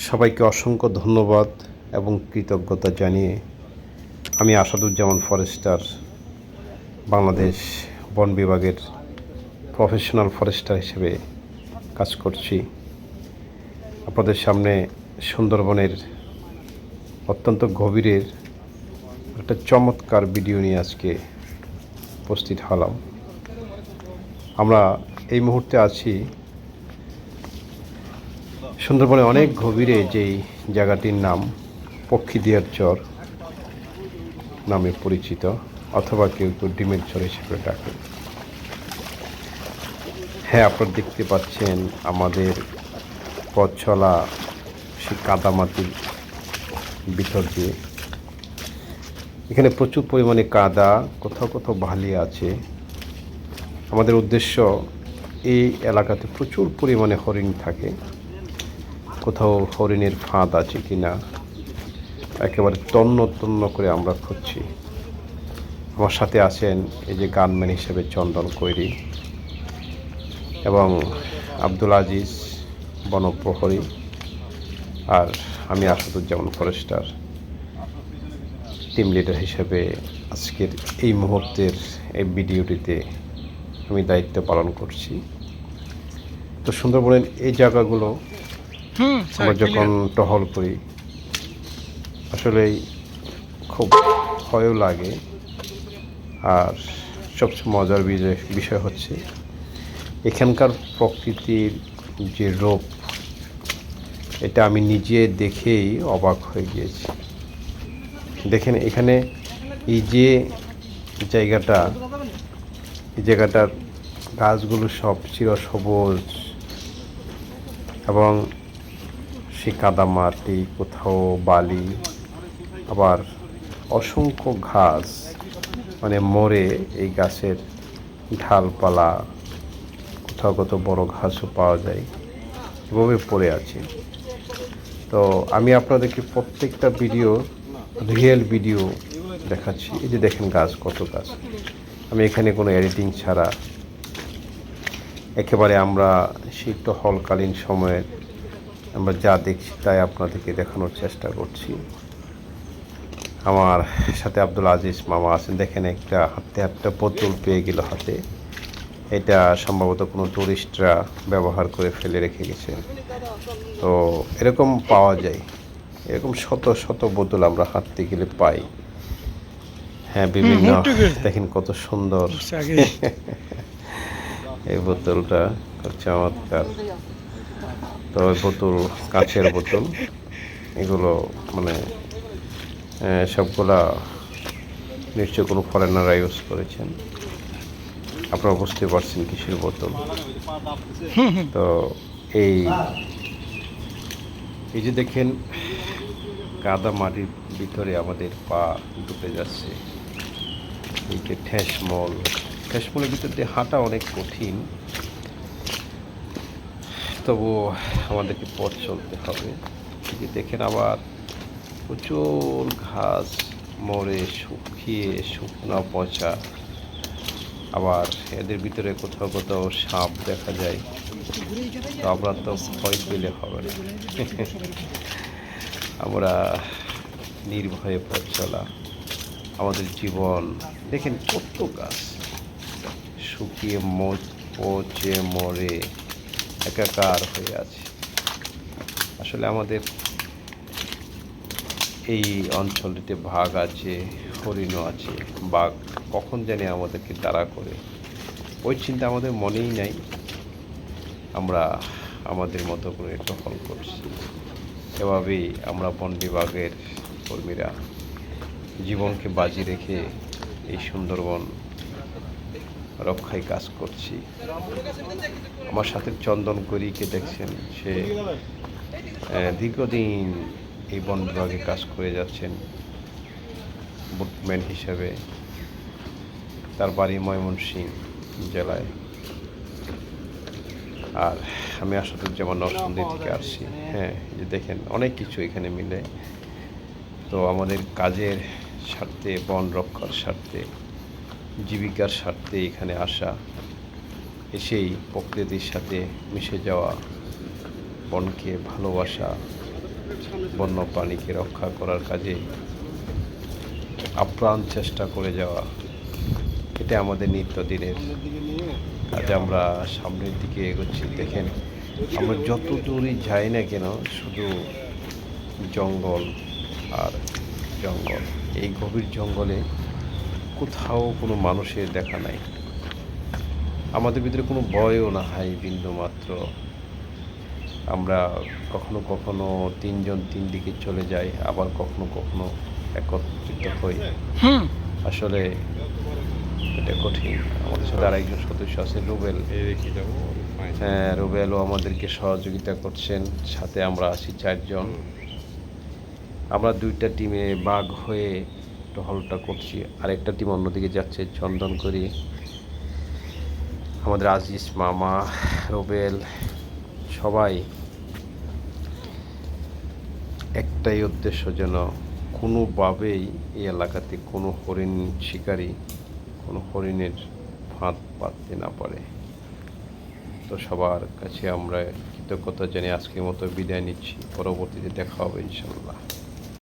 সবাইকে অসংখ্য ধন্যবাদ এবং কৃতজ্ঞতা জানিয়ে আমি আসাদুজ্জামান ফরেস্টার, বাংলাদেশ বন বিভাগের প্রফেশনাল ফরেস্টার হিসেবে কাজ করছি। আপনাদের সামনে সুন্দরবনের অত্যন্ত গভীরের একটা চমৎকার ভিডিও নিয়ে আজকে উপস্থিত হলাম। আমরা এই মুহূর্তে আছি সুন্দরবনে অনেক গভীরে যেই জায়গাটির নাম পক্ষীদিয়ার চর নামে পরিচিত, অথবা কেউ কেউ ডিমের চর হিসেবে ডাকে। হ্যাঁ আপনারা দেখতে পাচ্ছেন আমাদের পথ চলা সেই কাদামাটির ভিতর দিয়ে। এখানে প্রচুর পরিমাণে কাদা, কোথাও কোথাও বালি আছে। আমাদের উদ্দেশ্য এই এলাকাতে প্রচুর পরিমাণে হরিণ থাকে। কোথাও হরিণের ফাঁদ আছে কি না একেবারে তন্ন তন্ন করে আমরা খুঁজছি। আমার সাথে আছেন এই যে গানম্যান হিসেবে চন্দন কৈরি এবং আব্দুল আজিজ বনপ্রহরী আর আমি আসাদুজ্জামান ফরেস্টার, টিম লিডার হিসেবে আজকের এই মুহূর্তের এই ভিডিওটিতে আমি দায়িত্ব পালন করছি। তো সুন্দরবনের এই জায়গাগুলো আমরা যখন টহল করি আসলেই খুব ভয়ও লাগে। আর সবচেয়ে মজার বিষয় বিষয় হচ্ছে এখানকার প্রকৃতির যে রূপ এটা আমি নিজে দেখেই অবাক হয়ে গিয়েছি। দেখেন এখানে এই যে জায়গাটা এই জায়গাটার গাছগুলো সব চিরসবুজ এবং সে কাদামাটি, কোথাও বালি, আবার অসংখ্য ঘাস মানে মরে এই গাছের ঢালপালা, কোথাও কোথাও বড় ঘাসও পাওয়া যায়, এভাবে পড়ে আছে। তো আমি আপনাদেরকে প্রত্যেকটা ভিডিও, রিয়েল ভিডিও দেখাচ্ছি। এই যে দেখেন গাছ, কত গাছ। আমি এখানে কোনো এডিটিং ছাড়া একেবারে আমরা শীত হলকালীন সময়ের আমরা যা দেখছি তাই আপনাদেরকে দেখানোর চেষ্টা করছি। আমার সাথে আব্দুল আজিজ মামা আছেন। দেখেন একটা হাতে একটা বোতল পেয়ে গেল হাতে। এটা সম্ভবত কোনো টুরিস্টরা ব্যবহার করে ফেলে রেখে গেছে। তো এরকম পাওয়া যায়। এরকম শত শত বোতল আমরা হাঁটতে গেলে পাই। হ্যাঁ বিভিন্ন দেখেন কত সুন্দর। এই বোতলটা চমৎকার তো ওই বোতল কাঁচের বোতল এগুলো মানে সবগুলা নিশ্চয় কোনো ফরেনাররা ইউজ করেছেন। আপনারা বুঝতে পারছেন কিসের বোতল তো এই এই যে দেখেন, কাদা মাটির ভিতরে আমাদের পা ঢুকে যাচ্ছে। এই যে ঠেসমল ঠেসমলের ভিতর দিয়ে হাঁটা অনেক কঠিন। তবু আমাদেরকে পথ চলতে হবে। যে দেখেন আবার প্রচুর ঘাস মরে শুকিয়ে শুকনো পচা। আবার এদের ভিতরে কোথাও কোথাও সাপ দেখা যায়। তো আমরা তো ভয় পেলে হবে না। আমরা নির্ভয়ে পথ চলা। আমাদের জীবন, দেখেন কত গাছ। শুকিয়ে মোচ, পচে মরে। একাকার হয়ে আছে। আসলে আমাদের এই অঞ্চলটিতে ভাগ আছে, হরিণও আছে। বাঘ কখন জানি আমাদেরকে তাড়া করে। ওই চিন্তা আমাদের মনেই নাই। আমরা আমাদের মতো করে টহল করছি। এভাবেই আমরা বন বিভাগের কর্মীরা জীবনকে বাজি রেখে এই সুন্দরবন রক্ষায় কাজ করছি। আমার সাথে চন্দন করিকে দেখছেন, সে দীর্ঘদিন এই বন বিভাগে কাজ করে যাচ্ছেন, বুটম্যান হিসেবে। তার বাড়ি ময়মনসিং জেলায়। আর আমি আসাদুজ্জামান নরসিংদী থেকে আসছি। হ্যাঁ যে দেখেন, অনেক কিছু এখানে মিলে। তো আমাদের কাজের স্বার্থে, বন রক্ষার স্বার্থে জীবিকার স্বার্থে এখানে আসা, এসেই প্রকৃতির সাথে মিশে যাওয়া, বনকে ভালোবাসা বন্য প্রাণীকে রক্ষা করার কাজে আপ্রাণ চেষ্টা করে যাওয়া, এটা আমাদের নিত্যদিনের কাজ। আমরা সামনের দিকে এগোচ্ছি, দেখেন, আমরা যত দূরই যাই না কেন, শুধু জঙ্গল আর জঙ্গল। এই গভীর জঙ্গলে কোথাও কোনো মানুষের দেখা নাই। আমাদের ভিতরে কোনো ভয়ও না হয় বিন্দু মাত্র আমরা কখনো কখনো তিনজন তিন দিকে চলে যাই আবার কখনো কখনো একত্রিত হই। আসলে এটা কঠিন। আমাদের সাথে আরেকজন সদস্য আছে রুবেল। হ্যাঁ রুবেলও আমাদেরকে সহযোগিতা করছেন সাথে আমরা আছি চারজন। আমরা দুইটা টিমে বাঘ হয়ে টহলটা করছি। আরেকটা টিম অন্যদিকে যাচ্ছে, চন্দন করি। আমাদের আজিজ, মামা, রোবেল, সবাই। একটাই উদ্দেশ্য যেন কোনোভাবেই এই এলাকাতে কোনো হরিণ শিকারী, কোনো হরিণের ফাঁদ পাততে না পারে। তো সবার কাছে আমরা কৃতজ্ঞতা জানিয়ে আজকের মতো বিদায় নিচ্ছি। পরবর্তীতে দেখা হবে ইনশাল্লাহ